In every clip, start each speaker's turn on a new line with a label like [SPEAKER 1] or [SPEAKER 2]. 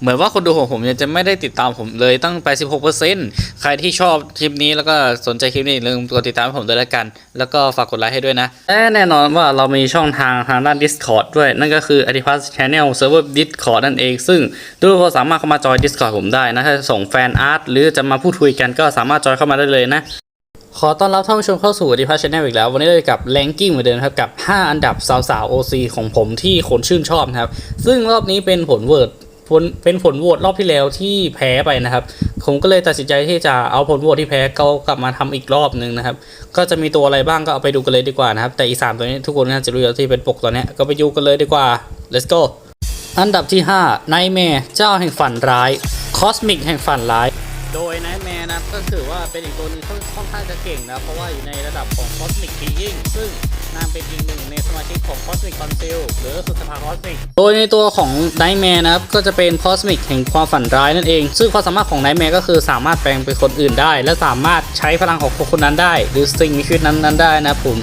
[SPEAKER 1] เหมือนว่าคนดูของผมเนี่ยจะไม่ได้ติดตามผมเลยตั้ง86%ใครที่ชอบคลิปนี้แล้วก็สนใจคลิปนี้อย่าลืมกดติดตามให้ผมด้วยแล้วกัน แล้วก็ฝากกดไลค์ให้ด้วยนะและแน่นอนว่าเรามีช่องทางทางด้าน Discord ด้วย นั่นก็คือ a d i p a s Channel Server Discord นั่นเอง ซึ่งทุกคนสามารถเข้ามาจอย Discord ผมได้นะถ้าส่งแฟนอาร์ตหรือจะมาพูดคุยกันก็สามารถจอยเข้ามาได้เลยนะขอต้อนรับท่านผู้ชมเข้าสู่ดิพัชแนลอีกแล้ว วันนี้เราอยู่กับแรงกิ้งเหมือนเดิมครับ กับ 5 อันดับสาวๆ OC ของผมที่คนชื่นชอบนะครับ ซึ่งรอบนี้เป็นผลโหวตผล เป็นผลโหวตรอบที่แล้วที่แพ้ไปนะครับ ผมก็เลยตัดสินใจที่จะเอาผลโหวตที่แพ้เกลับมาทำอีกรอบหนึ่งนะครับ ก็จะมีตัวอะไรบ้างก็เอาไปดูกันเลยดีกว่านะครับ แต่อีสามตัวนี้ทุกคนน่าจะรู้อยู่แล้วที่เป็นปกตัวนี้ก็ไปดูกันเลยดีกว่า let's go อันดับที่5 Nightmare เจ้าแห่งฝันร้าย Cosmic แห่งฝันร้าย โดย Nightmare นะก็ถือว่าเป็นอีกตัวหนึงที่ค่อนข้างจะเก่งนะ เพราะว่าอยู่ในระดับของ Cosmic Being ซึ่งนางเป็นอีกหนึ่งในสมาชิกของ Cosmic Council หรือสุดสภา Cosmic โดยในตัวของ Nightmare นะครับ ก็จะเป็น Cosmic แห่งความฝันร้ายนั่นเอง ซึ่งความสามารถของ Nightmare ก็คือสามารถแปลงเป็นคนอื่นได้ และสามารถใช้พลังของคนนั้นได้ หรือสิ่งมีชีวิตนั้นนั้นๆได้นะผม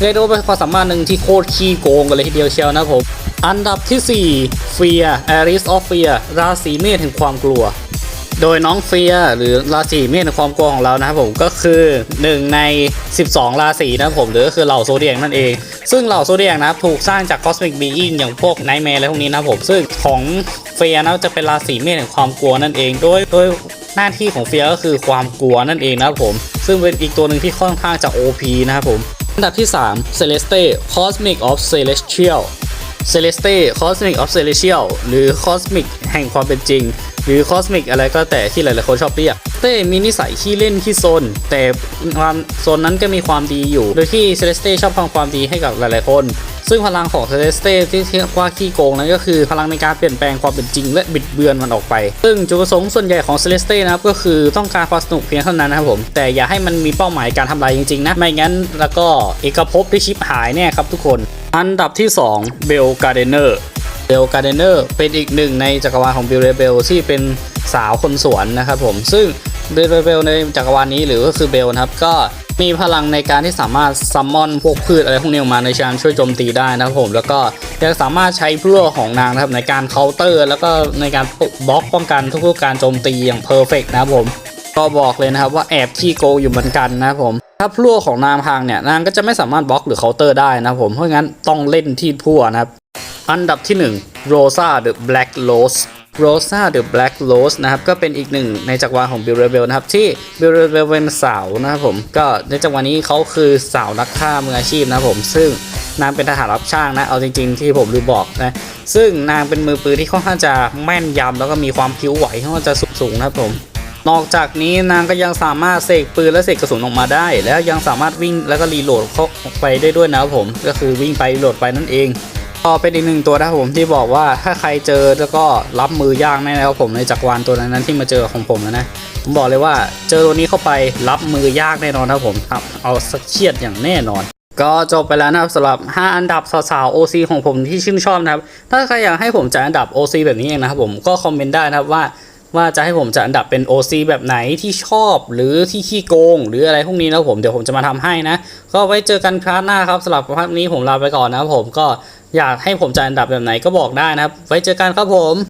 [SPEAKER 1] เรียกได้ว่าเป็นความสามารถหนึ่งที่โคตรขี้โกงกันเลยทีเดียวเชียวนะผมอันดับที่4 Fear Aris of Fear ราศีเมษแห่งความกลัว โดยน้องเฟียหรือราศีเมษในความกลัวของเรานะครับผมก็คือ 1 ใน 12 ราศีนะครับผมหรือก็คือเหล่าโซเดียกนั่นเอง ซึ่งเหล่าโซเดียกนะครับถูกสร้างจาก Cosmic Being อย่างพวกไนท์แมร์อะไรพวกนี้นะครับผมซึ่งของเฟียนะจะเป็นราศีเมษแห่งความกลัวนั่นเองโดยโดยหน้าที่ของเฟียก็คือความกลัวนั่นเองนะครับผมซึ่งเป็นอีกตัวหนึ่งที่ค่อนข้างจะ OP นะครับผมอันดับที่ 3 Celeste Cosmic of Celestial Celeste Cosmic of Celestial หรือ Cosmic แห่งความเป็นจริง หรือ Cosmic อะไรก็แต่ที่หลายๆคนชอบเรียก เต้มีนิสัยขี้เล่นขี้ซน แต่ความโซนนั้นก็มีความดีอยู่ โดยที่ Celeste ชอบทำความดีให้กับหลายๆคน ซึ่งพลังของ Celeste ที่เรียกว่าขี้โกงนั้นก็คือพลังในการเปลี่ยนแปลงความเป็นจริง และบิดเบือนมันออกไป ซึ่งจุดประสงค์ส่วนใหญ่ของ Celeste นะครับก็คือต้องการความสนุกเพียงเท่านั้นนะครับผมแต่อย่าให้มันมีเป้าหมายการทำลายจริงๆนะไม่งั้นแล้วก็เอกภพที่ชิปหายแน่ครับทุกคน อันดับที่ 2 เบลการเดเนอร์เบลการเดเนอร์เป็นอีกหนึ่งในจักรวาลของบิลเรเบลที่เป็นสาวคนสวนนะครับผมซึ่งบิลเรเบลในจักรวาลนี้หรือก็คือเบลนะครับก็มีพลังในการที่สามารถซัมมอนพวกพืชอะไรพวกนี้ออกมาในการช่วยโจมตีได้นะครับผมแล้วก็ยังสามารถใช้พลั่วของนางนะครับในการเคาน์เตอร์ แล้วก็ในการบล็อกป้องกันทุกๆการโจมตีอย่างเพอร์เฟกนะครับผมก็บอกเลยนะครับว่าแอบขี้โกงอยู่เหมือนกันนะครับผม ถ้าพลั่วของนางพังเนี่ยนางก็จะไม่สามารถบล็อกหรือเคาน์เตอร์ได้นะครับผมเพราะงั้นต้องเล่นที่พั่วนะครับ อันดับที่ 1 Rosa the Black Rose Rosa the Black Rose นะครับก็เป็นอีกหนึ่งในจักรวาลของ Bill Rebel นะครับที่ Bill Rebel เป็นสาวนะครับผมก็ในจักรวาลนี้เขาคือสาวนักฆ่ามืออาชีพนะครับผมซึ่งนางเป็นทหารรับช่างนะเอาจริง ๆ ที่ผมลืมบอกนะซึ่งนางเป็นมือปืนที่ค่อนข้างจะแม่นยำแล้วก็มีความผิวไหวค่อนข้างจะสูงๆนะครับผม นอกจากนี้นางก็ยังสามารถเสกปืนและเสกกระสุนออกมาได้ แล้วยังสามารถวิ่งแล้วก็รีโหลดเข้าไปได้ด้วยนะครับผม ก็คือวิ่งไปรีโหลดไปนั่นเองก็เป็นอีกหนึ่งตัวนะครับผมที่บอกว่าถ้าใครเจอแล้วก็รับมือยากแน่นะครับผมในจักรวาลตัวนั้นที่มาเจอของผมนะนะผมบอกเลยว่าเจอตัวนี้เข้าไปรับมือยากแน่นอนนะครับผมครับเอาสักเครียดอย่างแน่นอน ก็จบไปแล้วนะครับสำหรับ 5 อันดับสาวๆ OC ของผมที่ชื่นชอบนะครับ ถ้าใครอยากให้ผมจัดอันดับ OC แบบนี้เองนะครับผมก็คอมเมนต์ได้นะครับว่า ว่าจะให้ผมจัดอันดับเป็น OC แบบไหนที่ชอบหรือที่ขี้โกง หรืออะไรพวกนี้นะผมเดี๋ยวผมจะมาทำให้นะ ก็ไว้เจอกันครั้งหน้าครับสำหรับภาคนี้ผมลาไปก่อนนะครับผมก็อยากให้ผมจัดอันดับแบบไหนก็บอกได้นะครับ ไว้เจอกันครับผม